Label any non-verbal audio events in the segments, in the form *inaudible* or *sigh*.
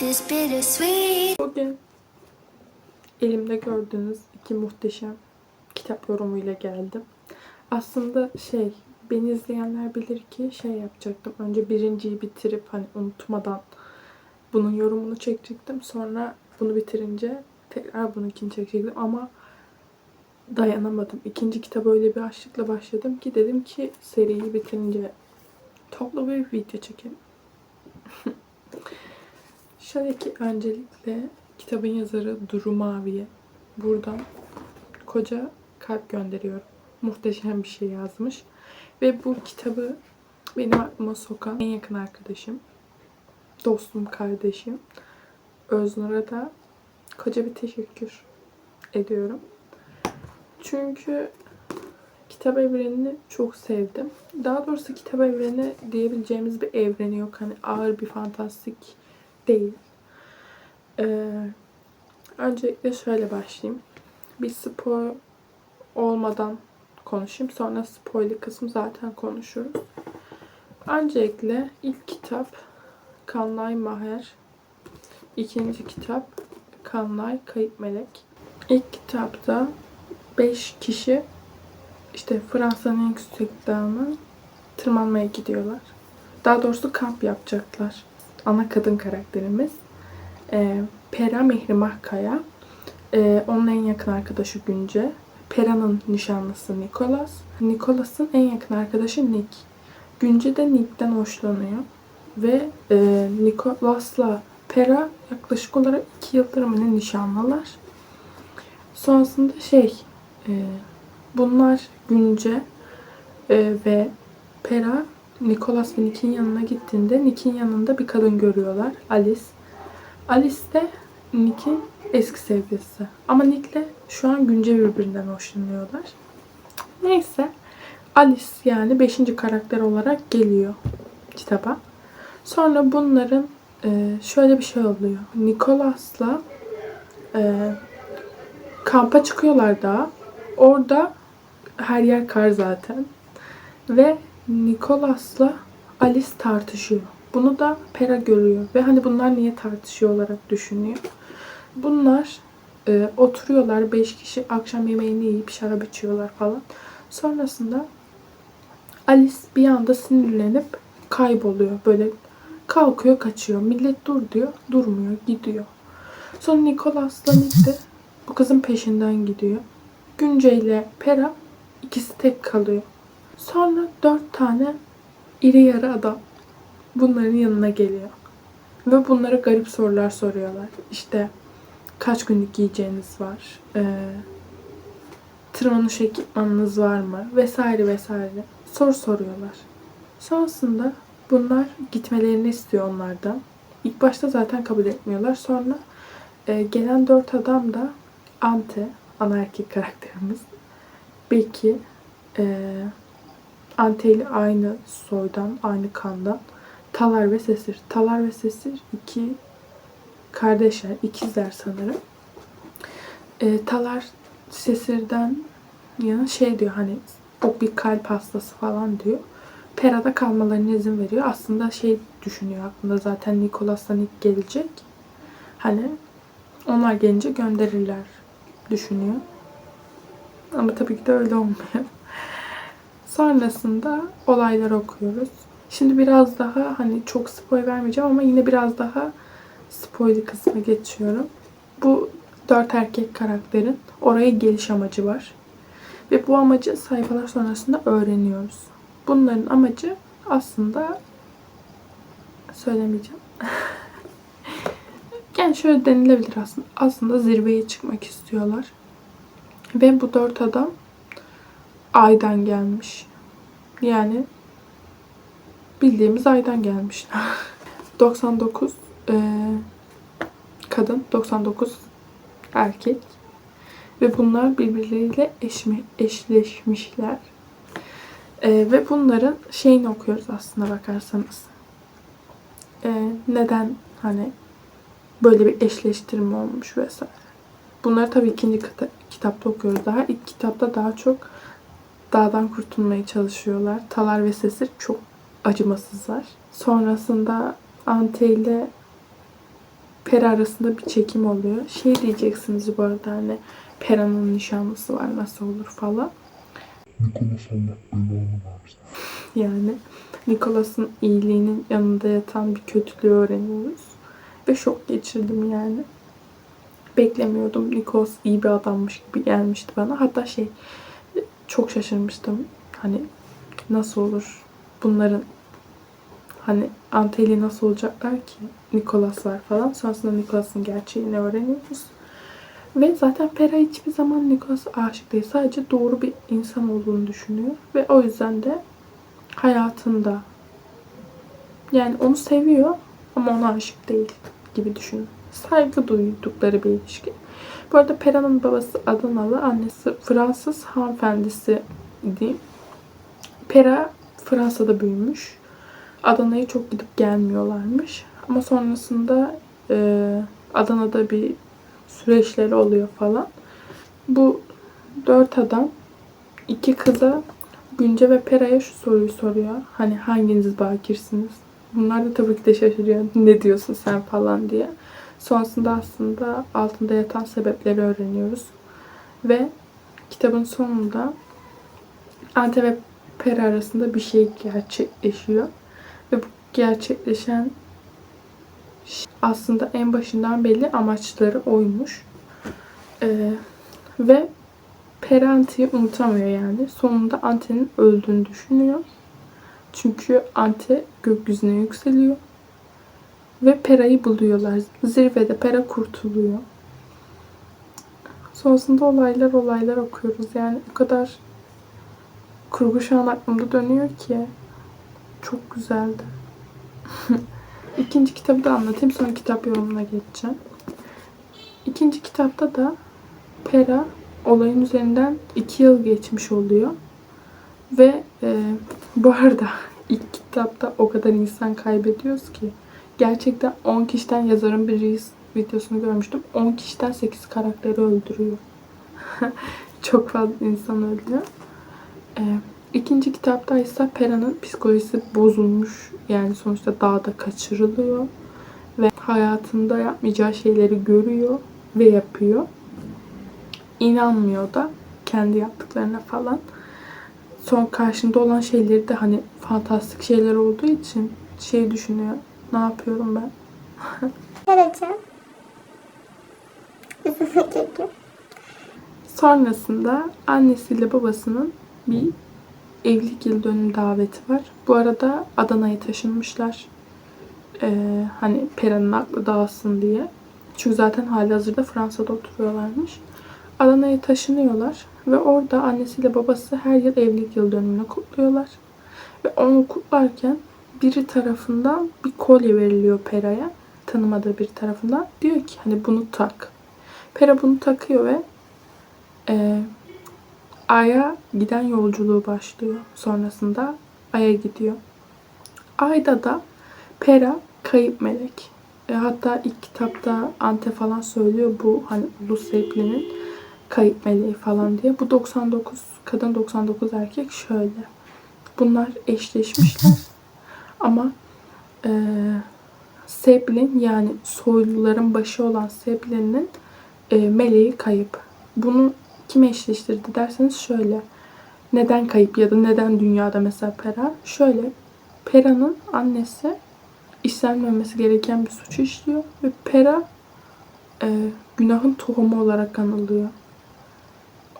Bittersweet. Bugün elimde gördüğünüz iki muhteşem kitap yorumuyla geldim. Aslında şey, beni izleyenler bilir ki şey yapacaktım. Önce birinciyi bitirip hani unutmadan bunun yorumunu çekecektim. Sonra bunu bitirince tekrar bununkini çekecektim ama dayanamadım. İkinci kitaba öyle bir açlıkla başladım ki dedim ki seriyi bitirince toplu bir video çekelim. *laughs* Şöyle ki öncelikle kitabın yazarı Duru Mavi'ye buradan koca kalp gönderiyorum. Muhteşem bir şey yazmış. Ve bu kitabı benim aklıma sokan en yakın arkadaşım, dostum, kardeşim Öznur'a da koca bir teşekkür ediyorum. Çünkü kitap evrenini çok sevdim. Daha doğrusu kitap evreni diyebileceğimiz bir evreni yok. Hani ağır bir fantastik değil. Ee, öncelikle şöyle başlayayım. Bir spoil olmadan konuşayım. Sonra spoiler kısmı zaten konuşuruz. Öncelikle ilk kitap Kanlay Maher. İkinci kitap Kanlay Kayıp Melek. İlk kitapta 5 kişi işte Fransa'nın en yüksek dağına tırmanmaya gidiyorlar. Daha doğrusu kamp yapacaklar. Ana kadın karakterimiz. Ee, Pera Mihrimah Kaya. Ee, onun en yakın arkadaşı Günce. Pera'nın nişanlısı Nicholas. Nicholas'ın en yakın arkadaşı Nick. Günce de Nick'ten hoşlanıyor. Ve e, Nicholas'la Pera yaklaşık olarak iki yıldır mı nişanlılar. Sonrasında şey e, bunlar Günce e, ve Pera Nicholas ve Nick'in yanına gittiğinde Nick'in yanında bir kadın görüyorlar. Alice. Alice de Nick'in eski sevgilisi. Ama Nick'le şu an Günce birbirinden hoşlanıyorlar. Neyse. Alice yani 5. karakter olarak geliyor kitaba. Sonra bunların e, şöyle bir şey oluyor. Nicholas'la e, kampa çıkıyorlar daha. Orada her yer kar zaten. Ve Nicholas'la Alice tartışıyor. Bunu da Pera görüyor. Ve hani bunlar niye tartışıyor olarak düşünüyor. Bunlar e, oturuyorlar. Beş kişi akşam yemeğini yiyip şarap içiyorlar falan. Sonrasında Alice bir anda sinirlenip kayboluyor. Böyle kalkıyor kaçıyor. Millet dur diyor. Durmuyor. Gidiyor. Sonra Nicholas'la Nick de bu kızın peşinden gidiyor. Günce ile Pera ikisi tek kalıyor. Sonra dört tane iri yarı adam bunların yanına geliyor. Ve bunlara garip sorular soruyorlar. İşte kaç günlük giyeceğiniz var? Ee, tırmanış ekipmanınız var mı? Vesaire vesaire. Soru soruyorlar. Sonrasında bunlar gitmelerini istiyor onlardan. İlk başta zaten kabul etmiyorlar. Sonra e, gelen dört adam da Ante, ana erkek karakterimiz. Becky, e, Ante aynı soydan, aynı kandan. Talar ve Sesir. Talar ve Sesir iki kardeşler, ikizler sanırım. E, Talar Sesir'den yana şey diyor hani o bir kalp hastası falan diyor. Pera'da kalmalarına izin veriyor. Aslında şey düşünüyor aklında zaten Nicholas'la Nick gelecek. Hani onlar gelince gönderirler düşünüyor. Ama tabii ki de öyle olmuyor. Sonrasında olayları okuyoruz. Şimdi biraz daha hani çok spoil vermeyeceğim ama yine biraz daha spoiler kısmına geçiyorum. Bu dört erkek karakterin oraya geliş amacı var. Ve bu amacı sayfalar sonrasında öğreniyoruz. Bunların amacı aslında söylemeyeceğim. *laughs* yani şöyle denilebilir aslında. Aslında zirveye çıkmak istiyorlar. Ve bu dört adam aydan gelmiş. Yani bildiğimiz aydan gelmiş. *laughs* 99 e, kadın, 99 erkek. Ve bunlar birbirleriyle eşmi, eşleşmişler. E, ve bunların şeyini okuyoruz aslında bakarsanız. E, neden hani böyle bir eşleştirme olmuş vesaire. Bunları tabii ikinci kita- kitapta okuyoruz daha. İlk kitapta daha çok dağdan kurtulmaya çalışıyorlar. Talar ve Sesir çok acımasızlar. Sonrasında Ante ile Pera arasında bir çekim oluyor. Şey diyeceksiniz bu arada hani Pera'nın nişanlısı var nasıl olur falan. Yani Nicholas'ın iyiliğinin yanında yatan bir kötülüğü öğreniyoruz. Ve şok geçirdim yani. Beklemiyordum. Nicholas iyi bir adammış gibi gelmişti bana. Hatta şey çok şaşırmıştım. Hani nasıl olur bunların hani Anteli nasıl olacaklar ki? Nicholas var falan. Sonrasında Nicholas'ın gerçeğini öğreniyoruz. Ve zaten Pera hiçbir zaman Nicholas'a aşık değil. Sadece doğru bir insan olduğunu düşünüyor. Ve o yüzden de hayatında yani onu seviyor ama ona aşık değil gibi düşünün. Saygı duydukları bir ilişki. Bu arada Pera'nın babası Adanalı, annesi Fransız hanımefendisi diyeyim. Pera Fransa'da büyümüş. Adana'ya çok gidip gelmiyorlarmış. Ama sonrasında e, Adana'da bir süreçleri oluyor falan. Bu dört adam iki kıza Günce ve Pera'ya şu soruyu soruyor. Hani hanginiz bakirsiniz? Bunlar da tabii ki de şaşırıyor. Ne diyorsun sen falan diye. Sonrasında aslında altında yatan sebepleri öğreniyoruz. Ve kitabın sonunda Ante ve Pera arasında bir şey gerçekleşiyor. Ve bu gerçekleşen aslında en başından belli amaçları oymuş. Ee, ve Pera Ante'yi unutamıyor yani. Sonunda Ante'nin öldüğünü düşünüyor. Çünkü Ante gökyüzüne yükseliyor. Ve Pera'yı buluyorlar. Zirvede Pera kurtuluyor. Sonrasında olaylar olaylar okuyoruz. Yani o kadar kurgu şu an aklımda dönüyor ki. Çok güzeldi. *laughs* İkinci kitabı da anlatayım. Sonra kitap yorumuna geçeceğim. İkinci kitapta da Pera olayın üzerinden iki yıl geçmiş oluyor. Ve e, bu arada ilk kitapta o kadar insan kaybediyoruz ki. Gerçekten 10 kişiden yazarın bir reels videosunu görmüştüm. 10 kişiden 8 karakteri öldürüyor. *laughs* Çok fazla insan ölüyor. E, ikinci kitapta ise Pera'nın psikolojisi bozulmuş. Yani sonuçta dağda kaçırılıyor. Ve hayatında yapmayacağı şeyleri görüyor ve yapıyor inanmıyor da kendi yaptıklarına falan. Son karşında olan şeyleri de hani fantastik şeyler olduğu için şey düşünüyor. Ne yapıyorum ben? *laughs* Vereceğim. Sonrasında annesiyle babasının bir evlilik yıl dönümü daveti var. Bu arada Adana'ya taşınmışlar. Ee, hani Pera'nın aklı dağılsın diye. Çünkü zaten hali hazırda Fransa'da oturuyorlarmış. Adana'ya taşınıyorlar ve orada annesiyle babası her yıl evlilik yıl dönümünü kutluyorlar. Ve onu kutlarken biri tarafından bir kolye veriliyor Pera'ya. Tanımadığı biri tarafından. Diyor ki hani bunu tak. Pera bunu takıyor ve e, Ay'a giden yolculuğu başlıyor. Sonrasında Ay'a gidiyor. Ay'da da Pera kayıp melek. E, hatta ilk kitapta Ante falan söylüyor bu hani Ulus Zepplin'in kayıp meleği falan diye. Bu 99 kadın 99 erkek şöyle. Bunlar eşleşmişler. *laughs* Ama e, Seblin yani soyluların başı olan Seblin'in e, meleği kayıp. Bunu kim eşleştirdi derseniz şöyle. Neden kayıp ya da neden dünyada mesela Pera? Şöyle. Pera'nın annesi işlenmemesi gereken bir suç işliyor ve Pera e, günahın tohumu olarak anılıyor.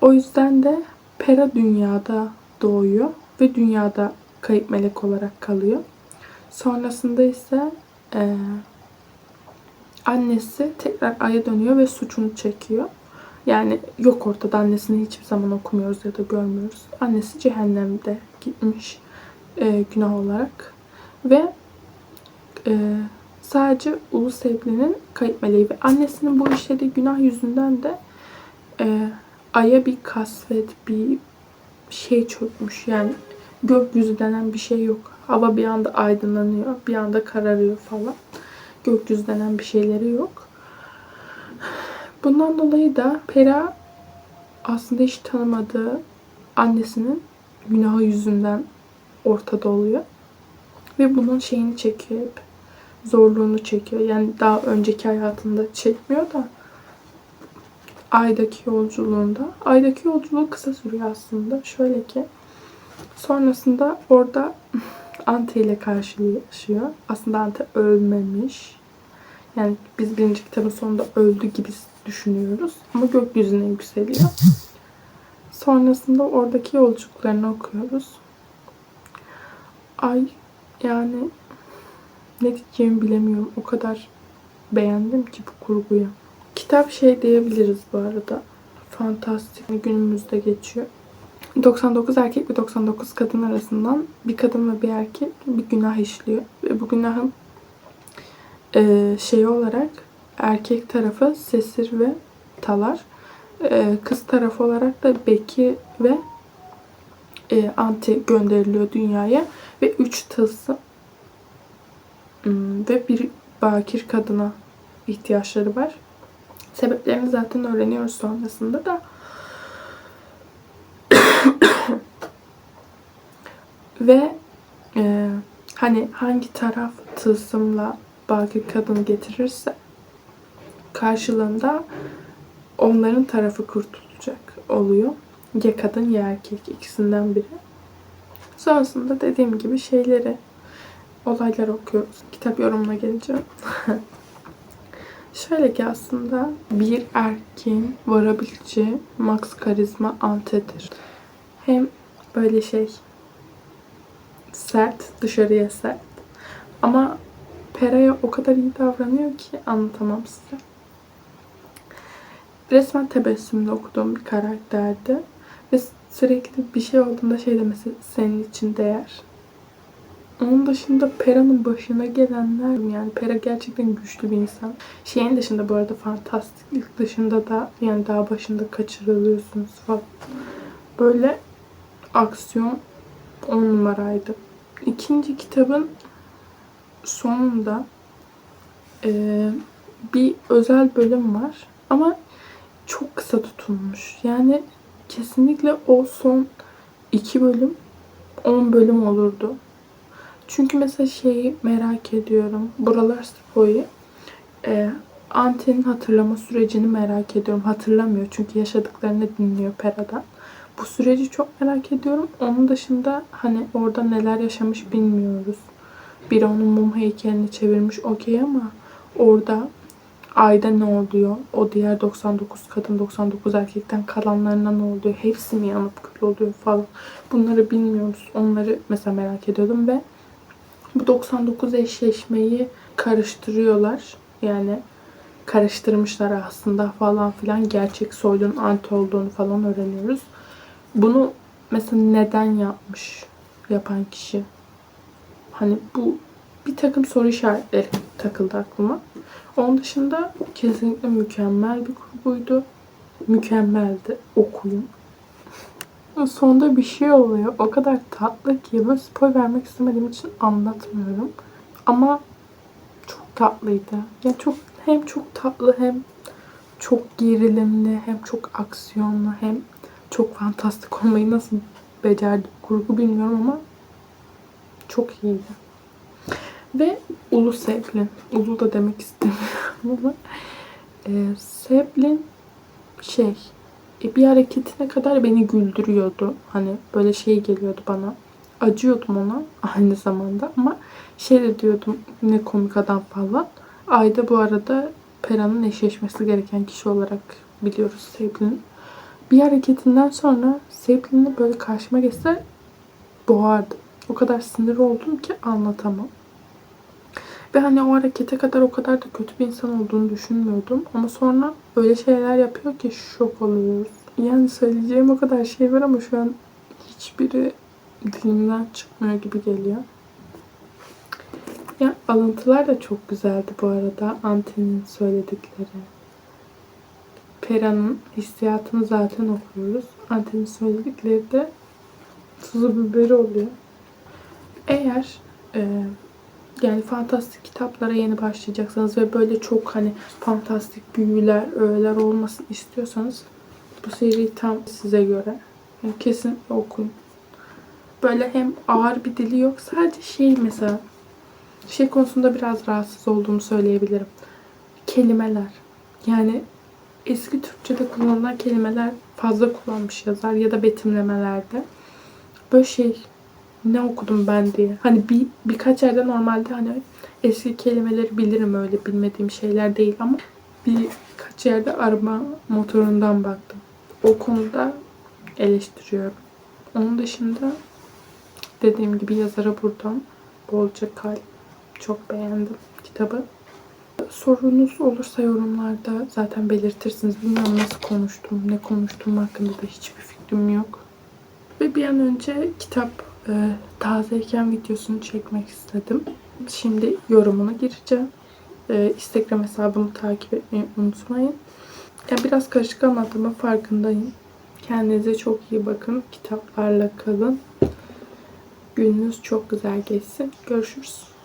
O yüzden de Pera dünyada doğuyor ve dünyada kayıp melek olarak kalıyor. Sonrasında ise e, annesi tekrar Ay'a dönüyor ve suçunu çekiyor. Yani yok ortada annesini hiçbir zaman okumuyoruz ya da görmüyoruz. Annesi cehennemde gitmiş e, günah olarak. Ve e, sadece Ulu Sevli'nin kayıp meleği ve annesinin bu işlediği günah yüzünden de e, Ay'a bir kasvet, bir şey çökmüş. Yani gökyüzü denen bir şey yok. Hava bir anda aydınlanıyor, bir anda kararıyor falan. Gökyüzü denen bir şeyleri yok. Bundan dolayı da Pera aslında hiç tanımadığı annesinin günahı yüzünden ortada oluyor. Ve bunun şeyini çekiyor hep. Zorluğunu çekiyor. Yani daha önceki hayatında çekmiyor da Ay'daki yolculuğunda. Ay'daki yolculuğu kısa sürüyor aslında. Şöyle ki sonrasında orada *laughs* Ante ile karşılaşıyor. Aslında Ante ölmemiş. Yani biz birinci kitabın sonunda öldü gibi düşünüyoruz. Ama gökyüzüne yükseliyor. Sonrasında oradaki yolculuklarını okuyoruz. Ay yani ne diyeceğimi bilemiyorum. O kadar beğendim ki bu kurguyu. Kitap şey diyebiliriz bu arada. Fantastik günümüzde geçiyor. 99 erkek ve 99 kadın arasından bir kadın ve bir erkek bir günah işliyor. Ve bu günahın eee şeyi olarak erkek tarafı Sesir ve Talar. Eee, kız tarafı olarak da Beki ve eee, Anti gönderiliyor dünyaya. Ve üç tılsım hmm, ve bir bakir kadına ihtiyaçları var. Sebeplerini zaten öğreniyoruz sonrasında da. *coughs* Ve e, hani hangi taraf tılsımla bakir kadını getirirse karşılığında onların tarafı kurtulacak oluyor. Ya kadın ya erkek ikisinden biri. Sonrasında dediğim gibi şeyleri olaylar okuyoruz. Kitap yorumuna geleceğim. *laughs* Şöyle ki aslında bir erkeğin varabileceği max karizma antedir. Hem böyle şey sert, dışarıya sert. Ama Pera'ya o kadar iyi davranıyor ki anlatamam size. Resmen tebessümle okuduğum bir karakterdi. Ve sürekli bir şey olduğunda şey demesi senin için değer. Onun dışında Pera'nın başına gelenler yani Pera gerçekten güçlü bir insan. Şeyin dışında bu arada fantastiklik dışında da yani daha başında kaçırılıyorsunuz falan. Böyle aksiyon on numaraydı. İkinci kitabın sonunda eee, bir özel bölüm var ama çok kısa tutulmuş. Yani kesinlikle o son iki bölüm 10 bölüm olurdu. Çünkü mesela şeyi merak ediyorum. Buralar spoyu. Ee, Ante'nin hatırlama sürecini merak ediyorum. Hatırlamıyor çünkü yaşadıklarını dinliyor Pera'dan. Bu süreci çok merak ediyorum. Onun dışında hani orada neler yaşamış bilmiyoruz. Biri onun mum heykelini çevirmiş okey ama orada ayda ne oluyor? O diğer 99 kadın 99 erkekten kalanlarına ne oluyor? Hepsi mi yanıp kül oluyor falan. Bunları bilmiyoruz. Onları mesela merak ediyordum ve bu 99 eşleşmeyi karıştırıyorlar. Yani karıştırmışlar aslında falan filan. Gerçek soylunun anti olduğunu falan öğreniyoruz. Bunu mesela neden yapmış yapan kişi? Hani bu bir takım soru işaretleri takıldı aklıma. Onun dışında kesinlikle mükemmel bir kurguydu. Mükemmeldi. Okuyun. Sonda bir şey oluyor. O kadar tatlı ki böyle spoil vermek istemediğim için anlatmıyorum. Ama çok tatlıydı. Ya çok hem çok tatlı hem çok gerilimli hem çok aksiyonlu hem çok fantastik olmayı nasıl becerdi kurgu bilmiyorum ama çok iyiydi. Ve Ulu Seplin. Ulu da demek istemiyorum ama e, Seplin şey bir hareketine kadar beni güldürüyordu. Hani böyle şey geliyordu bana. Acıyordum ona *laughs* aynı zamanda ama şey de diyordum ne komik adam falan. Ayda bu arada Pera'nın eşleşmesi gereken kişi olarak biliyoruz Seplin'i. Bir hareketinden sonra Seplin'i böyle karşıma geçse boğardım. O kadar sinir oldum ki anlatamam. Ve hani o harekete kadar o kadar da kötü bir insan olduğunu düşünmüyordum. Ama sonra öyle şeyler yapıyor ki şok oluyoruz. Yani söyleyeceğim o kadar şey var ama şu an hiçbiri dilimden çıkmıyor gibi geliyor. Ya alıntılar da çok güzeldi bu arada. Ante'nin söyledikleri. Pera'nın hissiyatını zaten okuyoruz. Ante'nin söyledikleri de tuzu biberi oluyor. Eğer e, yani fantastik kitaplara yeni başlayacaksanız ve böyle çok hani fantastik büyüler, öğeler olmasın istiyorsanız bu seri tam size göre. Yani kesin okuyun. böyle hem ağır bir dili yok. Sadece şey mesela şey konusunda biraz rahatsız olduğumu söyleyebilirim. Kelimeler. Yani eski Türkçe'de kullanılan kelimeler fazla kullanmış yazar ya da betimlemelerde. Böyle şey ne okudum ben diye. Hani bir birkaç yerde normalde hani eski kelimeleri bilirim öyle bilmediğim şeyler değil ama birkaç yerde arama motorundan baktım. O konuda eleştiriyorum. Onun dışında dediğim gibi yazara buradan bolca kalp. Çok beğendim kitabı. Sorunuz olursa yorumlarda zaten belirtirsiniz. Bilmiyorum nasıl konuştum, ne konuştuğum hakkında da hiçbir fikrim yok. Ve bir an önce kitap e, tazeyken videosunu çekmek istedim. Şimdi yorumuna gireceğim. E, Instagram hesabımı takip etmeyi unutmayın. Ya biraz karışık anlattığımın farkındayım. Kendinize çok iyi bakın. Kitaplarla kalın. Gününüz çok güzel geçsin. Görüşürüz.